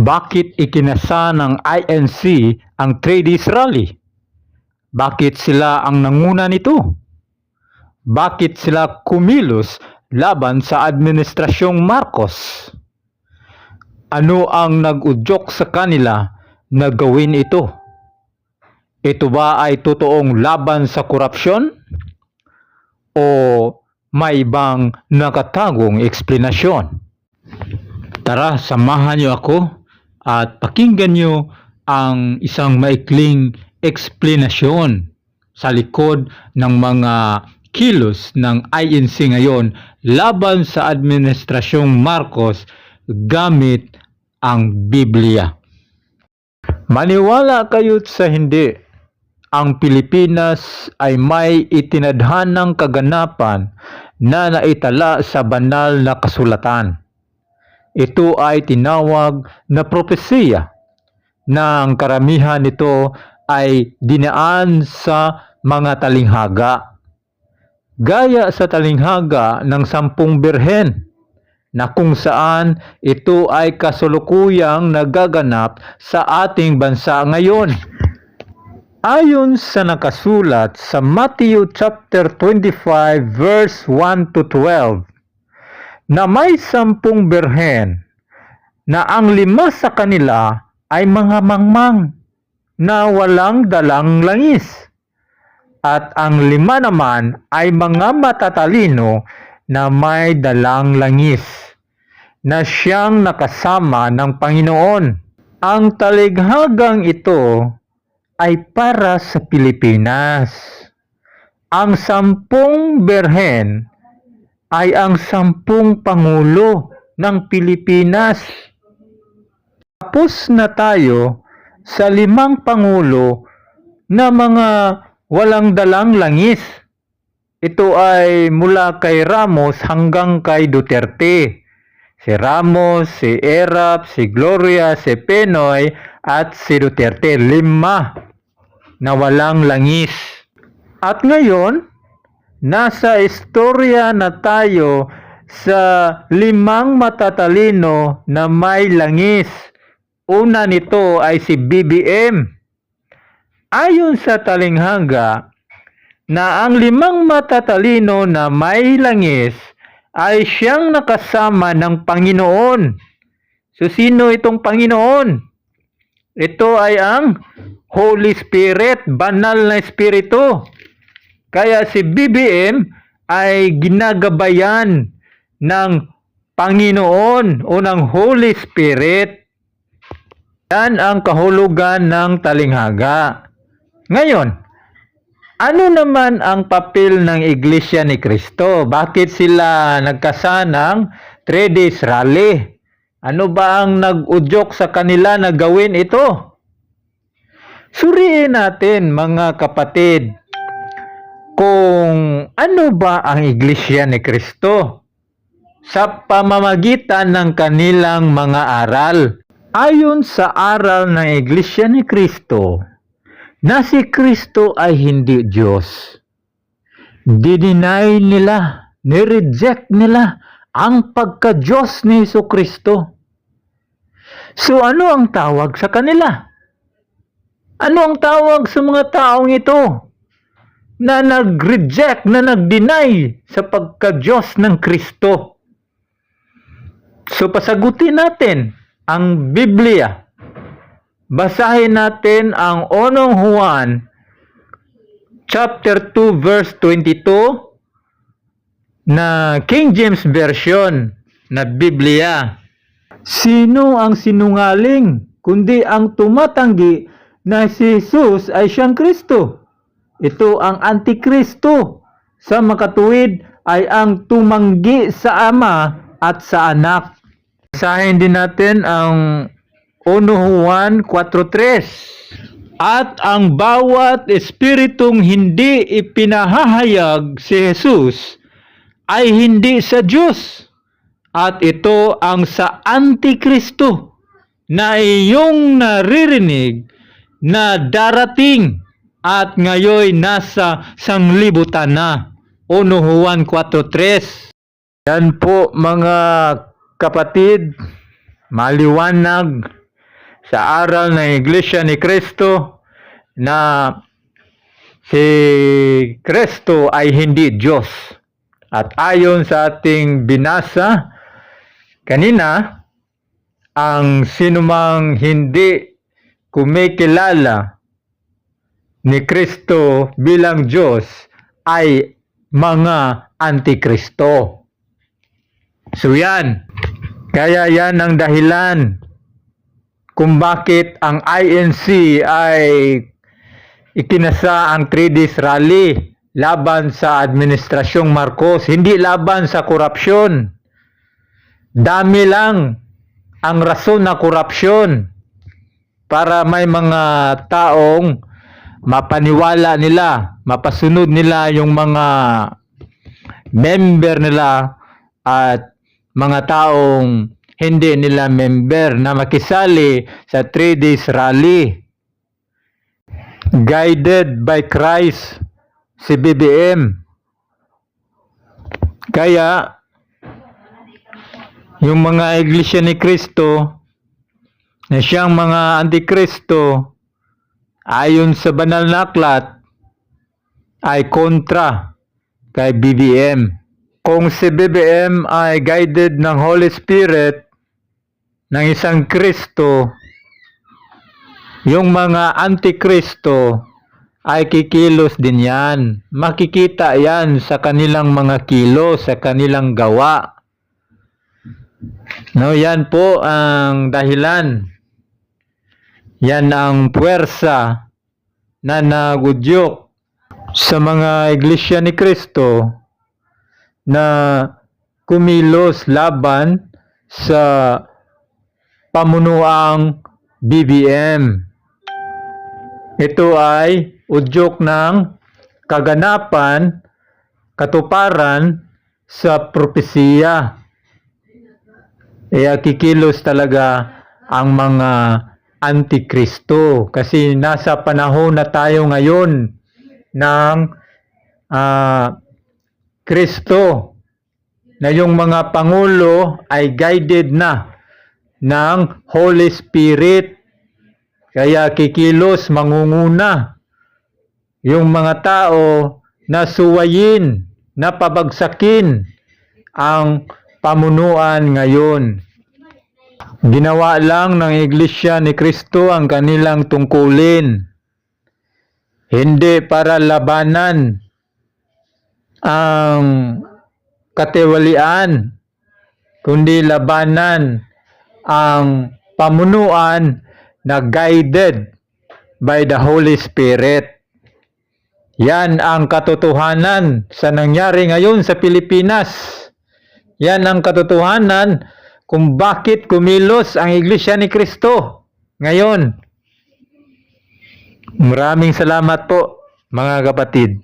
Bakit ikinasa ng INC ang Trades Rally? Bakit sila ang nanguna nito? Bakit sila kumilos laban sa Administrasyong Marcos? Ano ang nag-udyok sa kanila na gawin ito? Ito ba ay totoong laban sa korupsyon? O may ibang nakatagong eksplanasyon? Tara, samahan niyo ako at pakinggan niyo ang isang maikling eksplanasyon sa likod ng mga kilos ng INC ngayon laban sa Administrasyong Marcos gamit ang Biblia. Maniwala kayo't sa hindi, ang Pilipinas ay may itinadhanang kaganapan na naitala sa banal na kasulatan. Ito ay tinawag na propesiya na ang karamihan nito ay dinaan sa mga talinghaga. Gaya sa talinghaga ng sampung birhen na kung saan ito ay kasulukuyang nagaganap sa ating bansa ngayon. Ayon sa nakasulat sa Matthew chapter 25 verse 1 to 12 na may sampung birhen na ang lima sa kanila ay mga mangmang na walang dalang langis at ang lima naman ay mga matatalino na may dalang langis na siyang nakasama ng Panginoon. Ang talighagang ito ay para sa Pilipinas. Ang sampung berhen ay ang sampung pangulo ng Pilipinas. Tapos na tayo sa limang pangulo na mga walang dalang langis. Ito ay mula kay Ramos hanggang kay Duterte. Si Ramos, si Erap, si Gloria, si Penoy at si Duterte. Lima na walang langis. At ngayon, nasa istorya na tayo sa limang matatalino na may langis. Una nito ay si BBM. Ayon sa talinghaga, na ang limang matatalino na may langis ay siyang nakasama ng Panginoon. So sino itong Panginoon? Ito ay ang Holy Spirit, banal na espiritu. Kaya si BBM ay ginagabayan ng Panginoon o ng Holy Spirit. Yan ang kahulugan ng talinghaga. Ngayon, ano naman ang papel ng Iglesia ni Cristo? Bakit sila nagkasanang three days rally? Ano ba ang nag-udyok sa kanila na gawin ito? Suriin natin mga kapatid kung ano ba ang Iglesia ni Cristo sa pamamagitan ng kanilang mga aral. Ayon sa aral ng Iglesia ni Cristo, na si Kristo ay hindi Diyos. Dideny nila, nireject nila ang pagka-Diyos ni Heso Kristo. So ano ang tawag sa kanila? Ano ang tawag sa mga taong ito na nag-reject, na nag-deny sa pagka-Diyos ng Kristo? So pasagutin natin ang Biblia. Basahin natin ang 1 Juan chapter 2 verse 22 na King James Version na Biblia. Sino ang sinungaling kundi ang tumatanggi na si Jesus ay siyang Kristo? Ito ang Antikristo. Sa makatuwid ay ang tumanggi sa Ama at sa Anak. Basahin din natin ang 1 Juan 4.3 At ang bawat espiritong hindi ipinahahayag si Jesus ay hindi sa Diyos. At ito ang sa Antikristo na iyong naririnig na darating at ngayon nasa sanglibutan na. 1 Juan 4.3 Yan po mga kapatid, maliwanag sa aral ng Iglesia ni Kristo na si Kristo ay hindi Diyos. At ayon sa ating binasa kanina, ang sinumang hindi kumikilala ni Kristo bilang Diyos ay mga antikristo. So yan. Kaya yan ang dahilan kung bakit ang INC ay ikinasa ang 3 days rally laban sa administrasyong Marcos, hindi laban sa korupsyon. Dami lang ang rason na korupsyon para may mga taong mapaniwala nila, mapasunod nila yung mga member nila at mga taong hindi nila member na makisali sa 3 days rally. Guided by Christ si BBM. Kaya yung mga iglesia ni Kristo na siyang mga antikristo ayon sa banal na aklat ay kontra kay BBM. Kung si BBM ay guided ng Holy Spirit ng isang Kristo, yung mga antikristo ay kikilos din yan. Makikita yan sa kanilang mga kilos, sa kanilang gawa. No, yan po ang dahilan. Yan ang puwersa na nagudyok sa mga iglesia ni Kristo na kumilos laban sa pamunuang BBM. Ito ay udyok ng kaganapan, katuparan sa propesiya. Kaya kikilos talaga ang mga antikristo kasi nasa panahon na tayo ngayon ng ah, Kristo na yung mga pangulo ay guided na ng Holy Spirit kaya kikilos mangunguna yung mga tao na suwayin, na pabagsakin ang pamunuan ngayon. Ginawa lang ng Iglesia ni Kristo ang kanilang tungkulin. Hindi para labanan ang katiwalian, kundi labanan ang pamunuan na guided by the Holy Spirit. Yan ang katotohanan sa nangyari ngayon sa Pilipinas. Yan ang katotohanan kung bakit kumilos ang Iglesia ni Kristo ngayon. Maraming salamat po mga kapatid.